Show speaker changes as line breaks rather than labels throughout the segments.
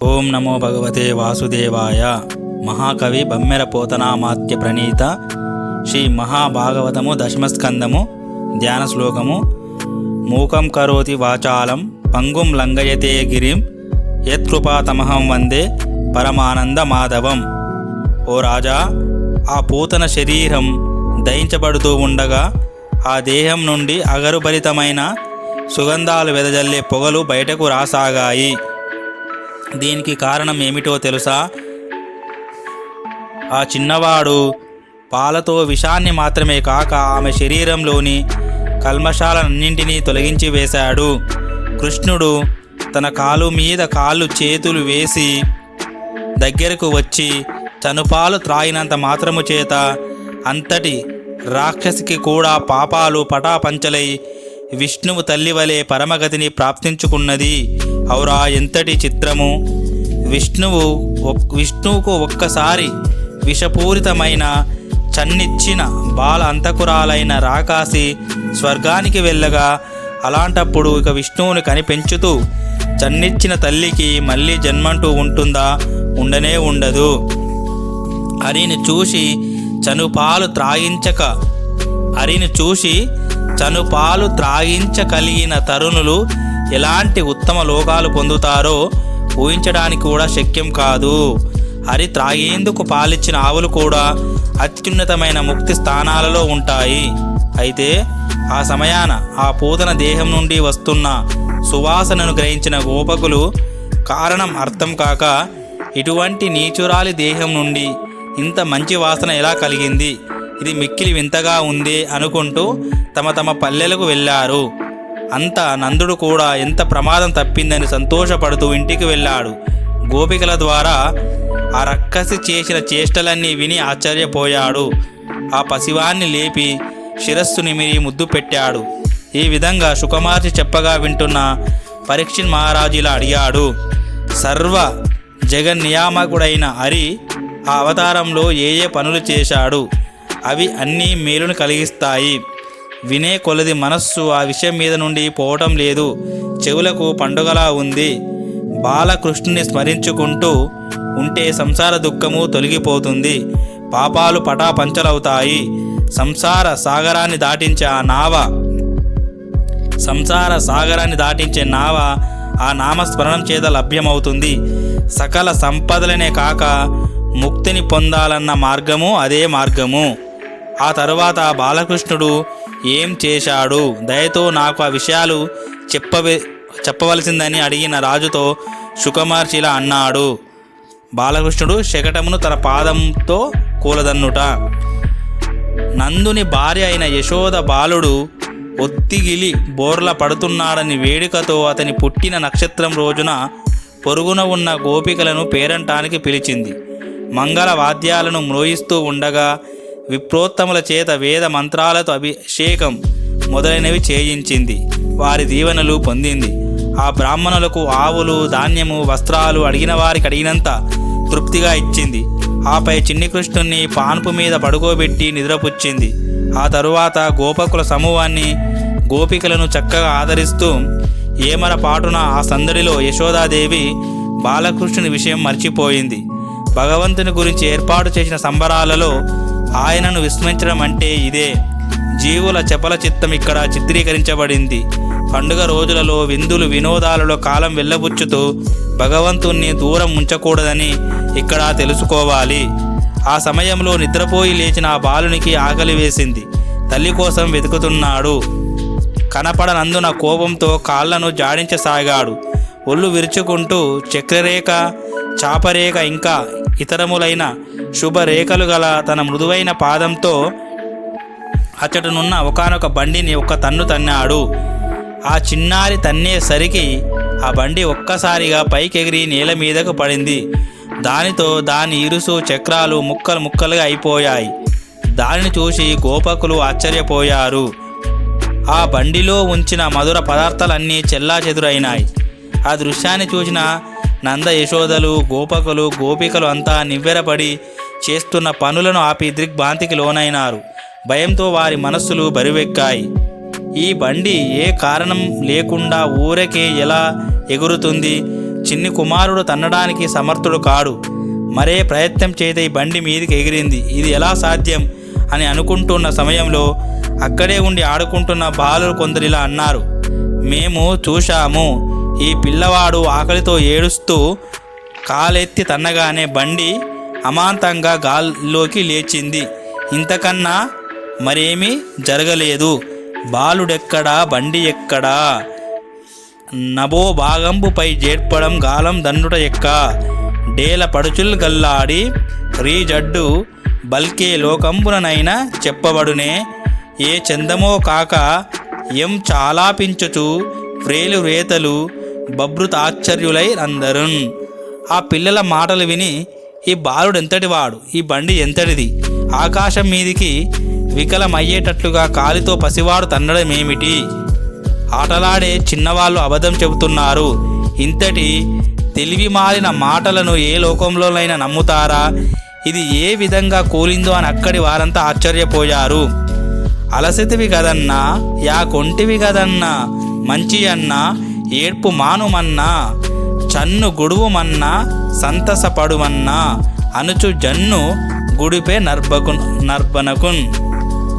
ఓం నమో భగవతే వాసుదేవాయ మహాకవి బమ్మెర పోతనామాత్య ప్రణీత శ్రీ మహాభాగవతము దశమస్కందము ధ్యాన శ్లోకము మూకం కరోతి వాచాలం పంగుం లంగయతే గిరిం యత్కృపాతమహం వందే పరమానంద మాధవం. ఓ రాజా ఆ పూతన శరీరం దయించబడుతూ ఉండగా ఆ దేహం నుండి అగరుభరితమైన సుగంధాలు వెదజల్లే పొగలు బయటకు రాసాగాయి. దీనికి కారణం ఏమిటో తెలుసా? ఆ చిన్నవాడు పాలతో విషాన్ని మాత్రమే కాక ఆమె శరీరంలోని కల్మషాలన్నింటినీ తొలగించి వేశాడు. కృష్ణుడు తన కాలు మీద కాళ్ళు చేతులు వేసి దగ్గరకు వచ్చి చనుపాలు త్రాగినంత మాత్రము చేత అంతటి రాక్షసికి కూడా పాపాలు పటాపంచలై విష్ణువు తల్లి వలె పరమగతిని ప్రాప్తించుకున్నది ఔరా ఎంతటి చిత్రము. విష్ణువు విష్ణువుకు ఒక్కసారి విషపూరితమైన చన్నిచ్చిన బాల అంతకురాలైన రాకాసి స్వర్గానికి వెళ్ళగా అలాంటప్పుడు ఇక విష్ణువుని కనిపెంచుతూ చన్నిచ్చిన తల్లికి మళ్ళీ జన్మంటూ ఉంటుందా? ఉండనే ఉండదు. హరిని చూసి చనుపాలు త్రాగించక హరిని చూసి చనుపాలు త్రాగించగలిగిన తరుణులు ఎలాంటి ఉత్తమ లోకాలు పొందుతారో ఊహించడానికి కూడా శక్యం కాదు. హరి త్రాగేందుకు పాలిచ్చిన ఆవులు కూడా అత్యున్నతమైన ముక్తి స్థానాలలో ఉంటాయి. అయితే ఆ సమయాన ఆ పూతన దేహం నుండి వస్తున్న సువాసనను గ్రహించిన గోపకులు కారణం అర్థం కాక ఇటువంటి నీచురాలి దేహం నుండి ఇంత మంచి వాసన ఎలా కలిగింది? ఇది మిక్కిలి వింతగా ఉంది అనుకుంటూ తమ తమ పల్లెలకు వెళ్ళారు. అంత నందుడు కూడా ఎంత ప్రమాదం తప్పిందని సంతోషపడుతూ ఇంటికి వెళ్ళాడు. గోపికల ద్వారా ఆ రక్కసి చేసిన చేష్టలన్నీ విని ఆశ్చర్యపోయాడు. ఆ పసివాన్ని లేపి శిరస్సు నిమిరి ముద్దు పెట్టాడు. ఈ విధంగా సుఖమార్చి చెప్పగా వింటున్న పరీక్షిన్ మహారాజు ఇలా అడిగాడు సర్వ జగన్నియామకుడైన హరి ఆ అవతారంలో ఏ ఏ పనులు చేశాడు? అవి అన్నీ మేలును కలిగిస్తాయి. వినే కొలది మనస్సు ఆ విషయం మీద నుండి పోవటం లేదు. చెవులకు పండుగలా ఉంది. బాలకృష్ణుని స్మరించుకుంటూ ఉంటే సంసార దుఃఖము తొలగిపోతుంది. పాపాలు పటాపంచలవుతాయి. సంసార సాగరాన్ని దాటించే ఆ నావ సంసార సాగరాన్ని దాటించే నావ ఆ నామస్మరణం చేత లభ్యమవుతుంది. సకల సంపదలనే కాక ముక్తిని పొందాలన్న మార్గము అదే మార్గము. ఆ తరువాత బాలకృష్ణుడు ఏం చేశాడు? దయతో నాకు ఆ విషయాలు చెప్పవే చెప్పవలసిందని అడిగిన రాజుతో సుకుమార్చిలా అన్నాడు. బాలకృష్ణుడు శకటమును తన పాదంతో కూలదన్నుట. నందుని భార్య అయిన యశోద బాలుడు ఒత్తిగిలి బోర్ల పడుతున్నాడని వేడుకతో అతని పుట్టిన నక్షత్రం రోజున పొరుగున ఉన్న గోపికలను పేరంటానికి పిలిచింది. మంగళ వాద్యాలను మ్రోయిస్తూ ఉండగా విప్రోత్తముల చేత వేద మంత్రాలతో అభిషేకం మొదలైనవి చేయించింది. వారి దీవెనలు పొందింది. ఆ బ్రాహ్మణులకు ఆవులు ధాన్యము వస్త్రాలు అడిగిన వారికి అడిగినంత తృప్తిగా ఇచ్చింది. ఆపై చిన్ని కృష్ణుణ్ణి పాన్పు మీద పడుకోబెట్టి నిద్రపుచ్చింది. ఆ తరువాత గోపకుల సమూహాన్ని గోపికలను చక్కగా ఆదరిస్తూ ఏమర పాటున ఆ సందడిలో యశోదాదేవి బాలకృష్ణుని విషయం మర్చిపోయింది. భగవంతుని గురించి ఏర్పాటు చేసిన సంబరాలలో ఆయనను విస్మరించడం అంటే ఇదే. జీవుల చపల చిత్తం ఇక్కడ చిత్రీకరించబడింది. పండుగ రోజులలో విందులు వినోదాలలో కాలం వెళ్ళబుచ్చుతూ భగవంతుణ్ణి దూరం ఉంచకూడదని ఇక్కడ తెలుసుకోవాలి. ఆ సమయంలో నిద్రపోయి లేచిన ఆ బాలునికి ఆకలి వేసింది. తల్లి కోసం వెతుకుతున్నాడు. కనపడనందున కోపంతో కాళ్ళను జాడించసాగాడు. ఒళ్ళు విరుచుకుంటూ చక్రరేఖ చాపరేఖ ఇంకా ఇతరములైన శుభరేఖలు గల తన మృదువైన పాదంతో అచ్చటనున్న ఒకనొక బండిని ఒక్క తన్ను తన్నాడు. ఆ చిన్నారి తన్నేసరికి ఆ బండి ఒక్కసారిగా పైకెగిరి నేల మీదకు పడింది. దానితో దాని ఇరుసు చక్రాలు ముక్కలు ముక్కలుగా అయిపోయాయి. దానిని చూసి గోపకులు ఆశ్చర్యపోయారు. ఆ బండిలో ఉంచిన మధుర పదార్థాలన్నీ చెల్లా చెదురైనాయి ఆ దృశ్యాన్ని చూసిన నంద యశోదలు గోపకులు గోపికలు అంతా నివ్వెరపడి చేస్తున్న పనులను ఆపి దిగ్భ్రాంతికి లోనైనారు. భయంతో వారి మనస్సులు బరువెక్కాయి. ఈ బండి ఏ కారణం లేకుండా ఊరకే ఎలా ఎగురుతుంది? చిన్ని కుమారుడు తన్నడానికి సమర్థుడు కాడు. మరే ప్రయత్నం చేతే ఈ బండి మీదికి ఎగిరింది. ఇది ఎలా సాధ్యం అని అనుకుంటున్న సమయంలో అక్కడే ఉండి ఆడుకుంటున్న బాలు కొందరిలా అన్నారు. మేము చూశాము. ఈ పిల్లవాడు ఆకలితో ఏడుస్తూ కాలెత్తి తన్నగానే బండి అమాంతంగా గాల్లోకి లేచింది. ఇంతకన్నా మరేమీ జరగలేదు. బాలుడెక్కడా? బండి ఎక్కడా? నభో భాగంబుపై జేర్పడం గాలం దండుట ఎక్క? డేల పడుచుల్ గల్లాడి రీజడ్డు బల్కే లోకంబుననైనా చెప్పబడునే. ఏ చందమో కాక ఎం చాలా పించుచు వ్రేలు రేతలు బభృతాశ్చర్యులై అందరు ఆ పిల్లల మాటలు విని ఈ బాలుడు ఎంతటివాడు? ఈ బండి ఎంతటిది? ఆకాశం మీదికి వికలమయ్యేటట్లుగా కాలితో పసివాడు తన్నడమేమిటి? ఆటలాడే చిన్నవాళ్ళు అబద్ధం చెబుతున్నారు. ఇంతటి తెలివి మారిన మాటలను ఏ లోకంలోనైనా నమ్ముతారా? ఇది ఏ విధంగా కూలిందో అని అక్కడి వారంతా ఆశ్చర్యపోయారు. అలసితివి కదన్నా? యా కొంటివి కదన్నా? మంచి అన్నా ఏడ్పు మానుమన్నా చన్ను గుడువుమన్నా సంతసపడుమన్నా అనుచు జన్ను గుడిపే నర్భకు నర్భనకున్.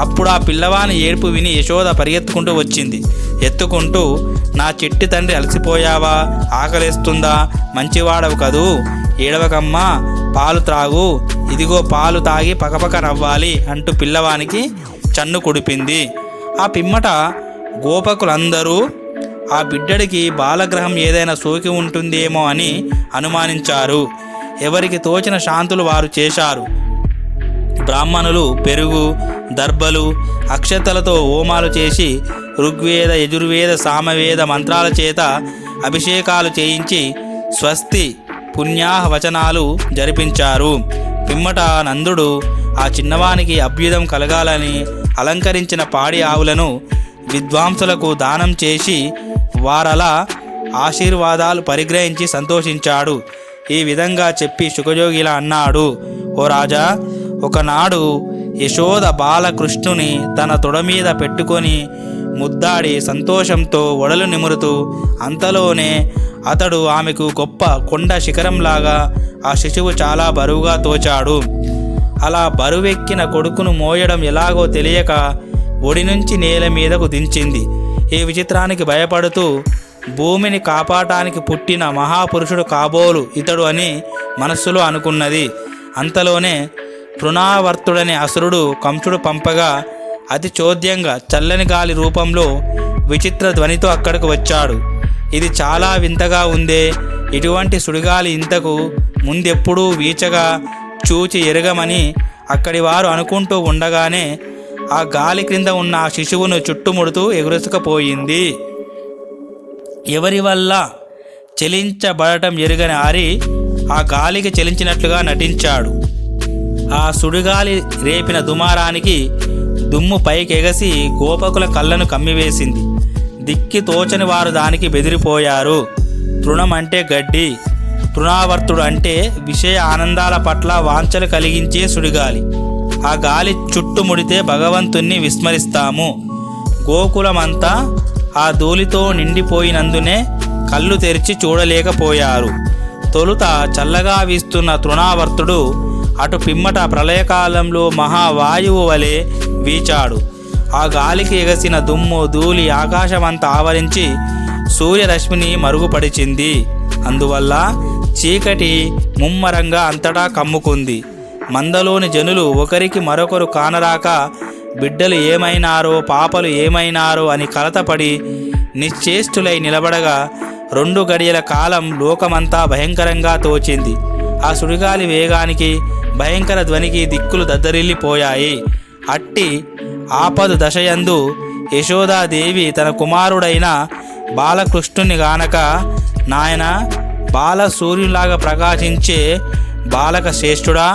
అప్పుడు ఆ పిల్లవాని ఏడుపు విని యశోద పరిగెత్తుకుంటూ వచ్చింది. ఎత్తుకుంటూ నా చెట్టి తండ్రి అలసిపోయావా? ఆకలేస్తుందా? మంచివాడవు కదూ? ఏడవకమ్మా పాలు త్రాగు. ఇదిగో పాలు తాగి పకపక నవ్వాలి అంటూ పిల్లవానికి చన్ను కుడిపింది. ఆ పిమ్మట గోపకులందరూ ఆ బిడ్డడికి బాలగ్రహం ఏదైనా సోకి ఉంటుందేమో అని అనుమానించారు. ఎవరికి తోచిన శాంతులు వారు చేశారు. బ్రాహ్మణులు పెరుగు దర్భలు అక్షతలతో హోమాలు చేసి ఋగ్వేద యజుర్వేద సామవేద మంత్రాల చేత అభిషేకాలు చేయించి స్వస్తి పుణ్యాహ వచనాలు జరిపించారు. పిమ్మట నందుడు ఆ చిన్నవానికి అభ్యుదం కలగాలని అలంకరించిన పాడి ఆవులను విద్వాంసులకు దానం చేసి వారలా ఆశీర్వాదాలు పరిగ్రహించి సంతోషించాడు. ఈ విధంగా చెప్పి శుకజోగి ఇలా అన్నాడు. ఓ రాజా ఒకనాడు యశోద బాలకృష్ణుని తన తొడ మీద పెట్టుకొని ముద్దాడి సంతోషంతో ఒడలు నిమురుతూ అంతలోనే అతడు ఆమెకు గొప్ప కొండ శిఖరంలాగా ఆ శిశువు చాలా బరువుగా తోచాడు. అలా బరువెక్కిన కొడుకును మోయడం ఎలాగో తెలియక ఒడి నుంచి నేల మీదకు దించింది. ఈ విచిత్రానికి భయపడుతూ భూమిని కాపాడటానికి పుట్టిన మహాపురుషుడు కాబోలు ఇతడు అని మనస్సులో అనుకున్నది. అంతలోనే తృణావర్తుడనే అసురుడు కంసుడు పంపగా అతి చోద్యంగా చల్లని గాలి రూపంలో విచిత్ర ధ్వనితో అక్కడికి వచ్చాడు. ఇది చాలా వింతగా ఉందే. ఇటువంటి సుడిగాలి ఇంతకు ముందెప్పుడూ వీచగా చూచి ఎరగమని అక్కడి వారు అనుకుంటూ ఉండగానే ఆ గాలి క్రింద ఉన్న ఆ శిశువును చుట్టుముడుతూ ఎగురుసుకపోయింది. ఎవరి వల్ల చెలించబడటం ఎరుగని ఆరి ఆ గాలికి చెలించినట్లుగా నటించాడు. ఆ సుడిగాలి రేపిన దుమారానికి దుమ్ము పైకెగసి గోపకుల కళ్ళను కమ్మివేసింది. దిక్కి తోచని వారు దానికి బెదిరిపోయారు. తృణం అంటే గడ్డి తృణావర్తుడు అంటే విషయ ఆనందాల పట్ల వాంఛలు కలిగించే సుడిగాలి. ఆ గాలి చుట్టుముడితే భగవంతుణ్ణి విస్మరిస్తాము. గోకులమంతా ఆ ధూళితో నిండిపోయినందునే కళ్ళు తెరిచి చూడలేకపోయారు. తొలుత చల్లగా వీస్తున్న తృణావర్తుడు అటు పిమ్మట ప్రళయకాలంలో మహావాయువు వలె వీచాడు. ఆ గాలికి ఎగసిన దుమ్ము ధూళి ఆకాశమంతా ఆవరించి సూర్యరశ్మిని మరుగుపడిచింది. అందువల్ల చీకటి ముమ్మరంగా అంతటా కమ్ముకుంది. మందలోని జనులు ఒకరికి మరొకరు కానరాక బిడ్డలు ఏమైనారో పాపలు ఏమైనారో అని కలతపడి నిశ్చేష్టులై నిలబడగా రెండు గడియల కాలం లోకమంతా భయంకరంగా తోచింది. ఆ సుడిగాలి వేగానికి భయంకర ధ్వనికి దిక్కులు దద్దరిల్లిపోయాయి. అట్టి ఆపదు దశయందు యశోదాదేవి తన కుమారుడైన బాలకృష్ణుని గానక నాయన బాల సూర్యులాగా ప్రకాశించే బాలక శ్రేష్ఠుడా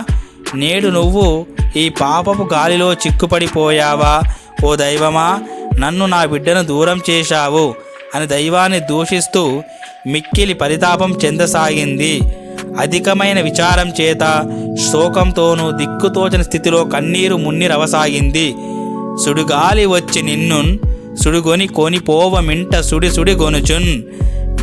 నేడు నువ్వు ఈ పాపపు గాలిలో చిక్కుపడిపోయావా? ఓ దైవమా నన్ను నా బిడ్డను దూరం చేశావు అని దైవాన్ని దూషిస్తూ మిక్కిలి పరితాపం చెందసాగింది. అధికమైన విచారం చేత శోకంతోనూ దిక్కుతోచని స్థితిలో కన్నీరు మున్నిరవసాగింది సుడిగాలి వచ్చి నిన్నున్ సుడిగొని కొనిపోవ మింట సుడి సుడి గొనుచున్.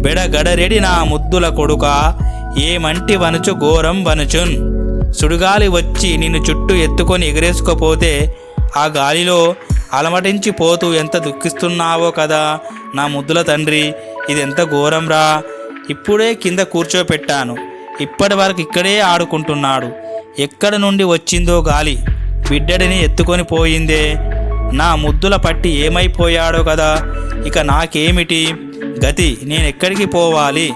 బెడగడరెడి నా ముద్దుల కొడుక ఏమంటి వనుచు ఘోరం వనుచున్. సుడిగాలి వచ్చి నిన్ను చుట్టూ ఎత్తుకొని ఎగిరేసుకోపోతే ఆ గాలిలో అలమటించి పోతూ ఎంత దుఃఖిస్తున్నావో కదా నా ముద్దుల తండ్రి ఇది ఎంత ఘోరంరా. ఇప్పుడే కింద కూర్చోపెట్టాను. ఇప్పటి వరకు ఇక్కడే ఆడుకుంటున్నాడు. ఎక్కడ నుండి వచ్చిందో గాలి బిడ్డడిని ఎత్తుకొని పోయిందే. నా ముద్దుల పట్టి ఏమైపోయాడో కదా ఇక నాకేమిటి? గతి నేను ఎక్కడికి పోవాలి?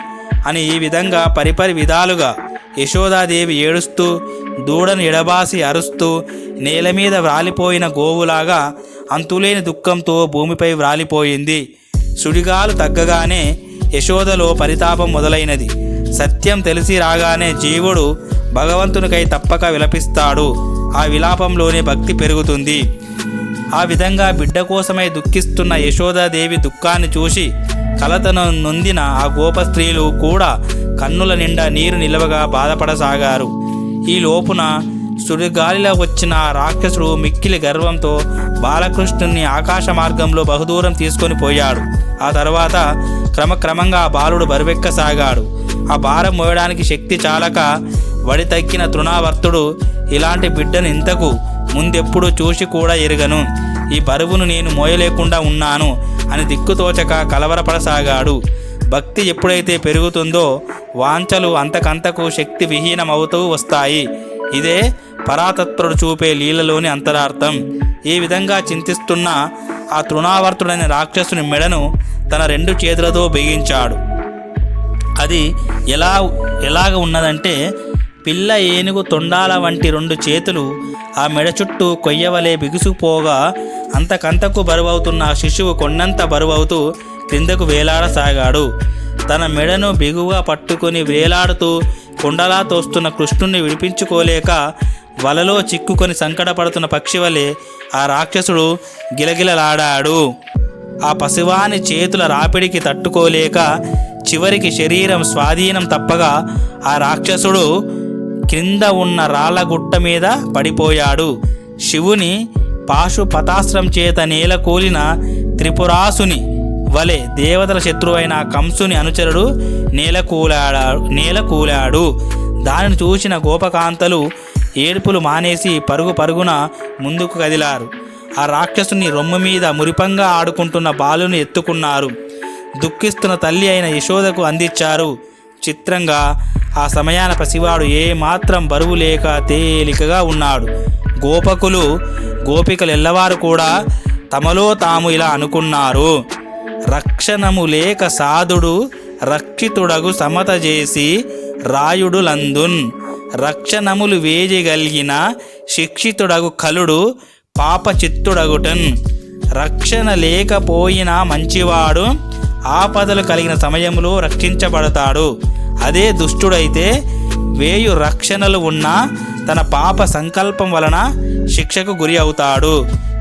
అని ఈ విధంగా పరిపరి విధాలుగా యశోదాదేవి ఏడుస్తూ దూడను ఎడబాసి అరుస్తూ నేల మీద వ్రాలిపోయిన గోవులాగా అంతులేని దుఃఖంతో భూమిపై వ్రాలిపోయింది. సుడిగాలు తగ్గగానే యశోదలో పరితాపం మొదలైనది. సత్యం తెలిసి రాగానే జీవుడు భగవంతునికై తప్పక విలపిస్తాడు. ఆ విలాపంలోనే భక్తి పెరుగుతుంది. ఆ విధంగా బిడ్డ కోసమై దుఃఖిస్తున్న యశోదాదేవి దుఃఖాన్ని చూసి కలతను నొందిన ఆ గోప స్త్రీలు కూడా కన్నుల నిండా నీరు నిలవగా బాధపడసాగారు. ఈ లోపున సుడిగాలిలో వచ్చిన రాక్షసుడు మిక్కిలి గర్వంతో బాలకృష్ణుని ఆకాశ మార్గంలో బహుదూరం తీసుకొని పోయాడు. ఆ తర్వాత క్రమక్రమంగా బాలుడు బరువెక్కసాగాడు. ఆ భారం మోయడానికి శక్తి చాలక వడి తక్కిన తృణావర్తుడు ఇలాంటి బిడ్డను ఇంతకు ముందెప్పుడు చూసి కూడా ఎరగను. ఈ బరువును నేను మోయలేకుండా ఉన్నాను అని దిక్కుతోచక కలవరపడసాగాడు. భక్తి ఎప్పుడైతే పెరుగుతుందో వాంఛలు అంతకంతకు శక్తి విహీనమవుతూ వస్తాయి. ఇదే పరాతత్వుడు చూపే లీలలోని అంతరార్థం. ఈ విధంగా చింతిస్తున్న ఆ తృణావర్తుడైన రాక్షసుని మెడను తన రెండు చేతులతో బిగించాడు. అది ఎలా ఎలాగ ఉన్నదంటే పిల్ల ఏనుగు తొండాల వంటి రెండు చేతులు ఆ మెడ చుట్టూ కొయ్యవలే బిగుసుకుపోగా అంతకంతకు బరువవుతున్న ఆ శిశువు కొండంత బరువవుతూ క్రిందకు వేలాడసాగాడు. తన మెడను బిగుగా పట్టుకొని వేలాడుతూ కుండలా తోస్తున్న కృష్ణుణ్ణి విడిపించుకోలేక వలలో చిక్కుకొని సంకటపడుతున్న పక్షి వలె ఆ రాక్షసుడు గిలగిలలాడాడు. ఆ పసివాని చేతుల రాపిడికి తట్టుకోలేక చివరికి శరీరం స్వాధీనం తప్పగా ఆ రాక్షసుడు క్రింద ఉన్న రాళ్ళగుట్ట మీద పడిపోయాడు. శివుని పాశుపతాస్త్రం చేత నేల కూలిన త్రిపురాసుని వలె దేవతల శత్రువైన కంసుని అనుచరుడు నేలకూలాడా నేలకూలాడు. దానిని చూసిన గోపకాంతలు ఏడుపులు మానేసి పరుగు పరుగున ముందుకు కదిలారు. ఆ రాక్షసుని రొమ్ము మీద మురిపంగా ఆడుకుంటున్న బాలుని ఎత్తుకున్నారు. దుఃఖిస్తున్న తల్లి అయిన యశోదకు అందించారు. చిత్రంగా ఆ సమయాన పసివాడు ఏమాత్రం బరువు లేక తేలికగా ఉన్నాడు. గోపకులు గోపికలు ఎల్లవారు కూడా తమలో తాము ఇలా అనుకున్నారు. రక్షణము లేక సాధుడు రక్షితుడగు సమత చేసి రాయుడు లందున్ రక్షణములు వేయగలిగిన శిక్షితుడగు కలుడు పాపచిత్తుడగుటన్. రక్షణ లేకపోయిన మంచివాడు ఆపదలు కలిగిన సమయంలో రక్షించబడతాడు. అదే దుష్టుడైతే వేయు రక్షణలు ఉన్నా తన పాప సంకల్పం వలన శిక్షకు గురి అవుతాడు.